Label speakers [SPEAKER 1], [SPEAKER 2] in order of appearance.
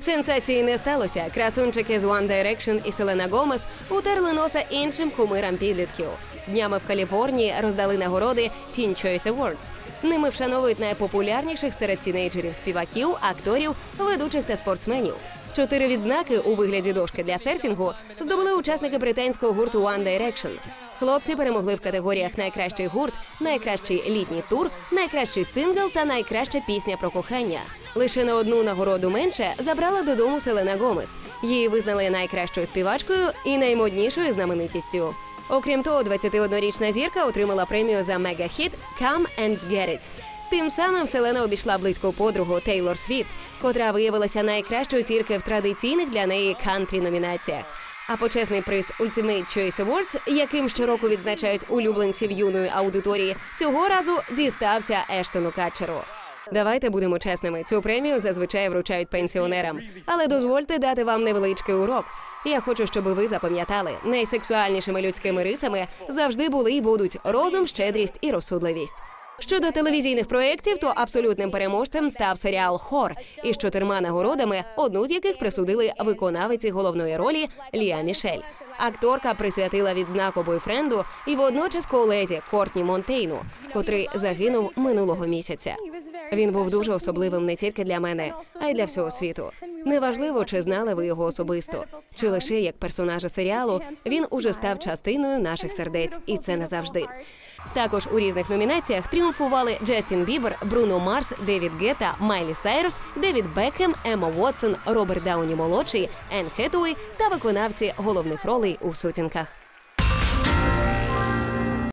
[SPEAKER 1] Сенсації не сталося. Красунчики з One Direction і Селена Гомес утерли носа іншим кумирам підлітків. Днями в Каліфорнії роздали нагороди Teen Choice Awards. Ними вшановують найпопулярніших серед тінейджерів співаків, акторів, ведучих та спортсменів. Чотири відзнаки у вигляді дошки для серфінгу здобули учасники британського гурту One Direction. Хлопці перемогли в категоріях найкращий гурт, найкращий літній тур, найкращий сингл та найкраща пісня про кохання. Лише на одну нагороду менше забрала додому Селена Гомес. Її визнали найкращою співачкою і наймоднішою знаменитістю. Окрім того, 21-річна зірка отримала премію за мегахіт «Come and Get It». Тим самим Селена обійшла близьку подругу Тейлор Свіфт, котра виявилася найкращою тільки в традиційних для неї кантрі номінаціях. А почесний приз Ultimate Choice Awards, яким щороку відзначають улюбленців юної аудиторії, цього разу дістався Ештону Катчеру. Давайте будемо чесними. Цю премію зазвичай вручають пенсіонерам. Але дозвольте дати вам невеличкий урок. Я хочу, щоб ви запам'ятали, найсексуальнішими людськими рисами завжди були і будуть розум, щедрість і розсудливість. Щодо телевізійних проєктів, то абсолютним переможцем став серіал Хор із чотирма нагородами, одну з яких присудили виконавиці головної ролі Ліа Мішель. Акторка присвятила відзнаку бойфренду і водночас колезі Кортні Монтейну, котрий загинув минулого місяця. Він був дуже особливим не тільки для мене, а й для всього світу. Неважливо, чи знали ви його особисто, чи лише як персонажа серіалу. Він уже став частиною наших сердець, і це назавжди. Також у різних номінаціях тріумфували Джастін Бібер, Бруно Марс, Девід Гета, Майлі Сайрус, Девід Бекхем, Ема Уотсон, Роберт Дауні молодший, Енн Хетуей та виконавці головних ролей у сутінках.